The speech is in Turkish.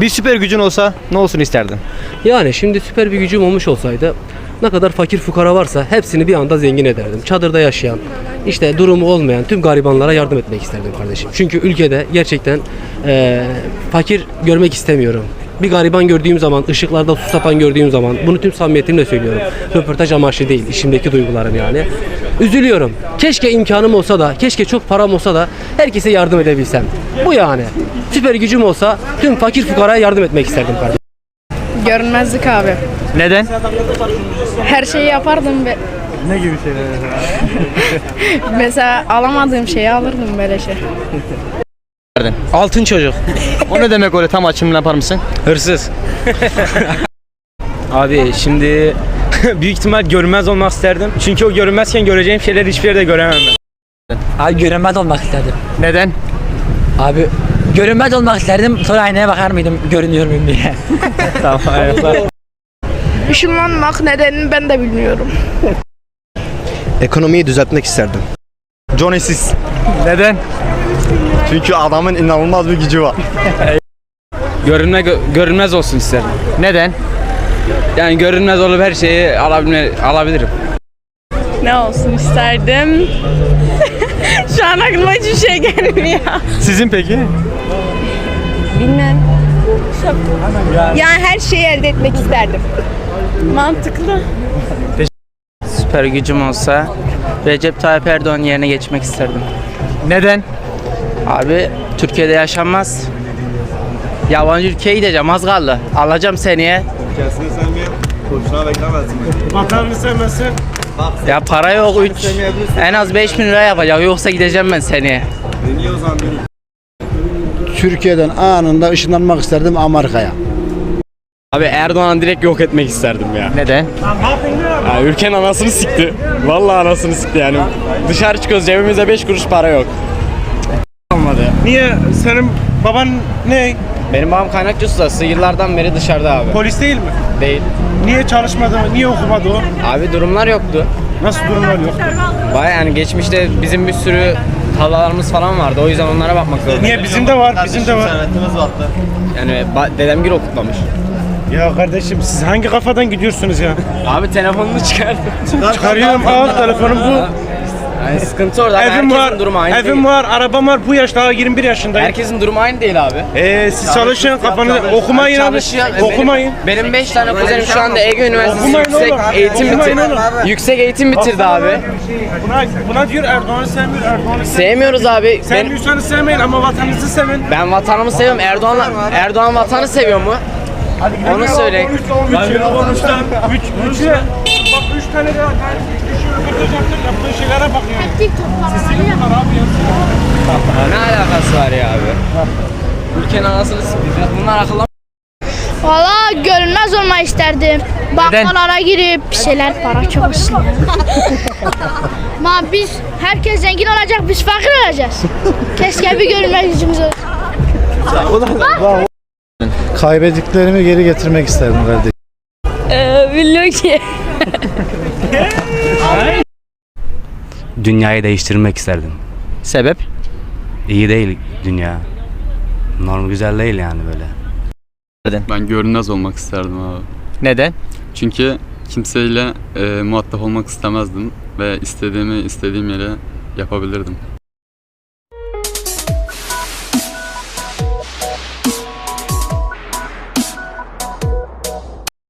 Bir süper gücün olsa ne olsun isterdin? Yani şimdi süper bir gücüm olmuş olsaydı ne kadar fakir fukara varsa hepsini bir anda zengin ederdim. Çadırda yaşayan, işte durumu olmayan tüm garibanlara yardım etmek isterdim kardeşim. Çünkü ülkede gerçekten eee, fakir görmek istemiyorum. Bir gariban gördüğüm zaman, ışıklarda su sapan gördüğüm zaman, bunu tüm samimiyetimle söylüyorum. Röportaj amaçlı değil, işimdeki duygularım yani. Üzülüyorum. Keşke imkanım olsa da, keşke çok param olsa da herkese yardım edebilsem. Bu yani. Süper gücüm olsa tüm fakir fukaraya yardım etmek isterdim kardeşim. Görünmezlik abi. Neden? Her şeyi yapardım be. Ne gibi şeyler? Mesela alamadığım şeyi alırdım böyle şey. Altın çocuk. o ne demek öyle tam açımını yapar mısın? Hırsız. Abi şimdi büyük ihtimal görünmez olmak isterdim. Çünkü o görünmezken göreceğim şeyleri hiçbir yerde göremem ben. Abi görünmez olmak isterdim. Neden? Abi görünmez olmak isterdim. Sonra aynaya bakar mıydım görünüyor muyum diye. Tamam. Işınlanmak nedenini ben de bilmiyorum. Ekonomiyi düzeltmek isterdim. Johnny'siz. Neden? Çünkü adamın inanılmaz bir gücü var. Görünme, görünmez olsun isterdim. Neden? Yani görünmez olup her şeyi alabilme, alabilirim. Ne olsun isterdim? Şu an aklıma hiçbir şey gelmiyor. Sizin peki? Bilmem. Yani her şeyi elde etmek isterdim. Mantıklı. Süper gücüm olsa Recep Tayyip Erdoğan yerine geçmek isterdim. Neden? Abi Türkiye'de yaşanmaz. Yabancı ülkeye gideceğim az kaldı. Alacağım seneye. Ya para yok 3. En az 5 bin lira yapacak yoksa gideceğim ben seneye. Türkiye'den anında ışınlanmak isterdim Amerika'ya. Abi Erdoğan'ı direkt yok etmek isterdim ya. Neden? ya ülkenin anasını sikti. Vallahi anasını sikti yani. Dışarı çıkıyoruz cebimizde 5 kuruş para yok. Niye? Senin baban ne? Benim babam kaynakçı ustası. Yıllardan beri dışarıda abi. Polis değil mi? Değil. Niye çalışmadı? Niye okumadı o? Abi durumlar yoktu. Nasıl durumlar yok? Baya yani geçmişte bizim bir sürü tarlalarımız falan vardı. O yüzden onlara bakmak zorunda. Niye? Bizim de var, bizim de var. Yani ba- dedemgil okutmamış. Ya kardeşim siz hangi kafadan gidiyorsunuz ya? Abi telefonunu çıkar. Çıkarıyorum al telefonum bu. Yani sıkıntı orada. Evim Herkesin var, durumu aynı evim değil. var, arabam var. Bu yaş daha 21 yaşındayım. Herkesin durumu aynı değil abi. Ee, siz çalışın kafanızı okumayın abi. Çalışıyor. Okumayın. Benim, benim 5 tane kuzenim şu anda Ege Üniversitesi Okumayın yüksek oğlum. eğitim Okumayın bitirdi. oğlum. Yüksek eğitim bitirdi abi. Buna, buna diyor Erdoğan'ı sevmiyor, Erdoğan'ı sevmiyor. Sevmiyoruz abi. Ben, Sevmiyorsanız sevmeyin ama vatanınızı sevin. ben vatanımı seviyorum. Erdoğan Erdoğan vatanı seviyor mu? Onu söyle. 3 3 13'ten 3 3 Bak 3 tane daha gayet düşüyor öldürecekler yaptığı şeylere bak yani. Bunlar abi ya. Ne alakası var ya abi? Ülkenin anasını sikeceğiz. Bunlar akıllı Valla görünmez olmayı isterdim. Bankalara girip bir şeyler para çok olsun. ya. Ma biz herkes zengin olacak biz fakir olacağız. Keşke bir görünmez gücümüz olsun. Kaybettiklerimi geri getirmek isterdim kardeşim. Bilmiyorum ki. Dünyayı değiştirmek isterdim. Sebep? İyi değil dünya. Norm güzel değil yani böyle. Ben görünmez olmak isterdim abi. Neden? Çünkü kimseyle e, muhatap olmak istemezdim ve istediğimi istediğim yere yapabilirdim.